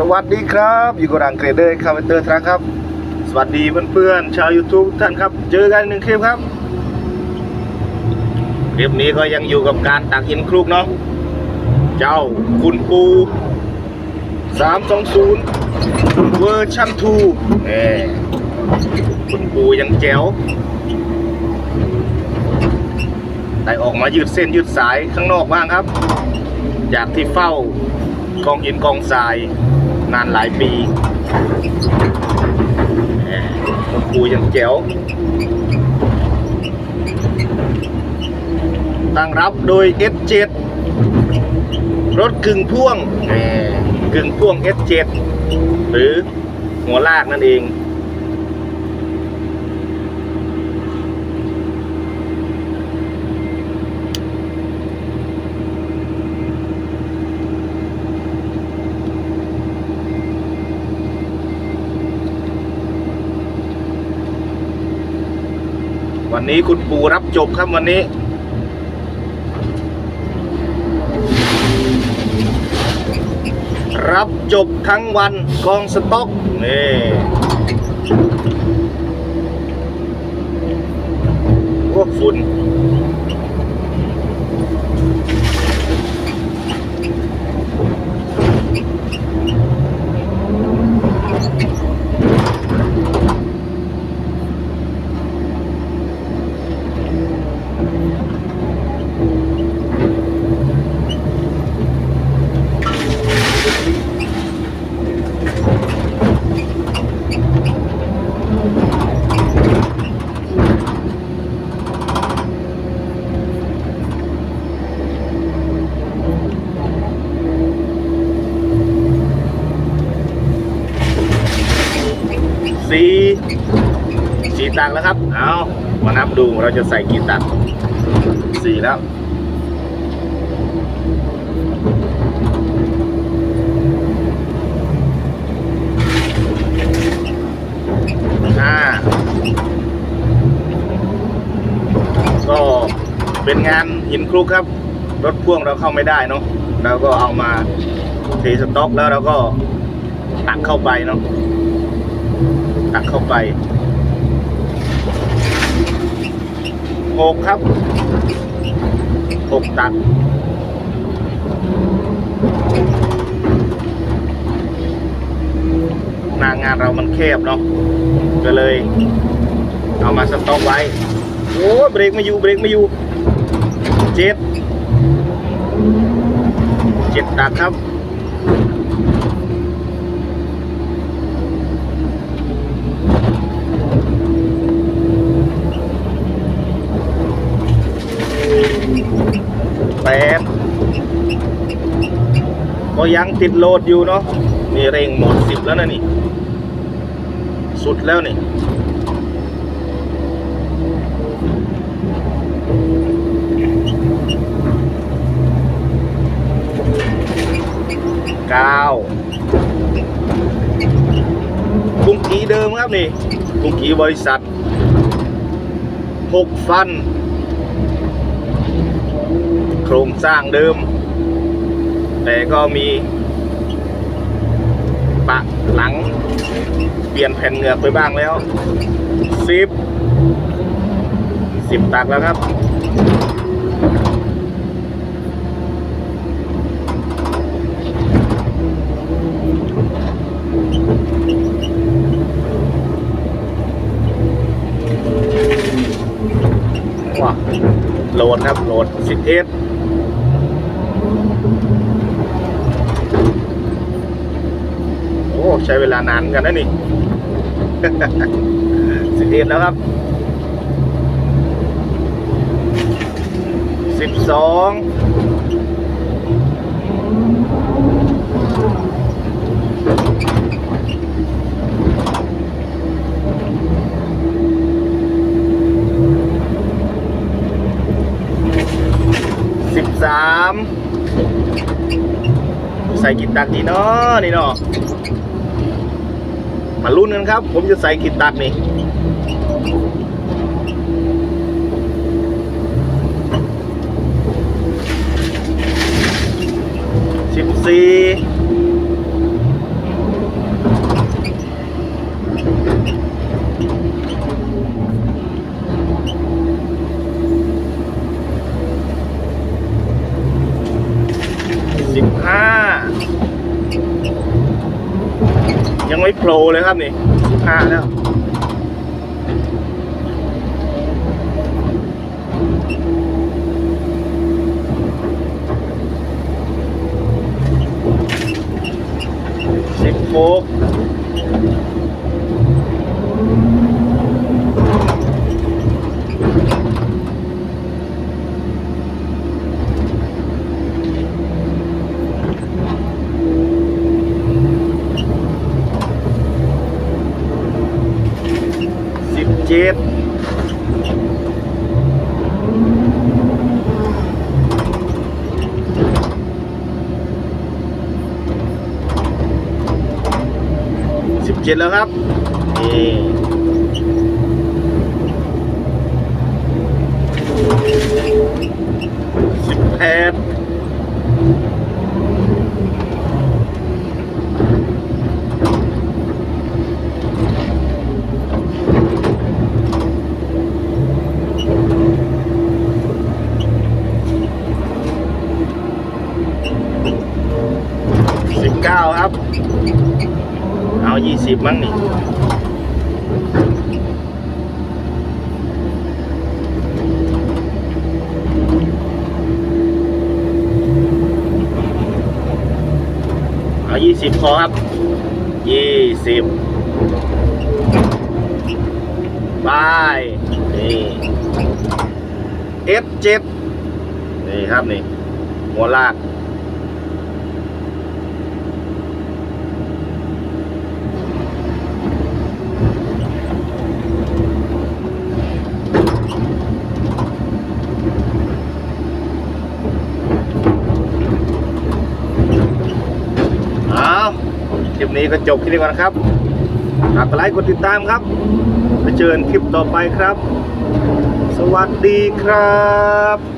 สวัสดีครับอยู่กับรังเกรเดอร์คาเวนเตอร์ทรัคครับ สวัสดีเพื่อนๆชาว YouTube ท่านครับ เจอกันหนึ่งคลิปครับ คลิปนี้ก็ยังอยู่กับการตักหินคลุกเนาะเจ้าคุณปู 320 เวอร์ชัน2เน่คุณปูยังแจ๋วได้ออกมายืดเส้นยืดสายข้างนอกบ้างครับ จากที่เฝ้ากองหินกองทราย นานหลายปีแหมคุณปูยังเจ๋วตั้งรับโดย S7 รถกึ่งพ่วงกึ่งพ่วง S7 หรือหัวลากนั่นเอง นี้คุณปู่รับจบครับวันนี้ รับจบทั้งวันกองสต็อกนี่พวกฝุ่นสี สีตักแล้วครับ เอามานับดูเราจะใส่กี่ตักสี่แล้ว ห้า ก็เป็นงานหินคลุกครับ รถพ่วงเราเข้าไม่ได้เนาะเราก็เอามาเทสต็อกแล้วเราก็ตักเข้าไปเนาะตักเข้าไป หกครับหกตักหน้างานเรามันแคบเนาะก็เลย เอามาสต็อกไว้ โอ้เบรกไม่อยู่เบรกไม่อยู่เจ็ดเจ็ดตักครับ แปดก็ ยังติดโหลดอยู่เนาะนี่เร่งหมดสิบแล้วนะนี่ สุดแล้วนี่เก้ากุ้งกีเดิมครับนี่กุ้งกีบริษัทหกฟัน โครงสร้างเดิม แต่ก็มีปะหลัง เปลี่ยนแผ่นเหงือกไปบ้างแล้วสิบสิบตักแล้วครับว้าโหลดครับ โหลดสิบเอสโอ้ ใช้เวลานานเหมือนกันนะนี่สิบเอ็ดแล้วครับสิบสองสิบสามใส่กินตักดีเนาะนี่เนาะ มาลุ้นกันครับ ผมจะใส่กี่ตักนี่ สิบสี่ ไม่โผล่เลยครับนี่ห้าแล้ว สิบโฟกสิบเจ็ดสิบเจ็ดแล้วครับ นี่สิบแปดสิบเก้าครับ เอา ยี่สิบมั้งนี่เอายี่สิบพอครับยี่สิบไปนี่ F7 นี่ครับนี่ หัวลาก เอา คลิปนี้ก็จบที่นี่ก่อนนะครับฝากกดไลค์กดติดตามครับไปเจอกันคลิปต่อไปครับ สวัสดีครับ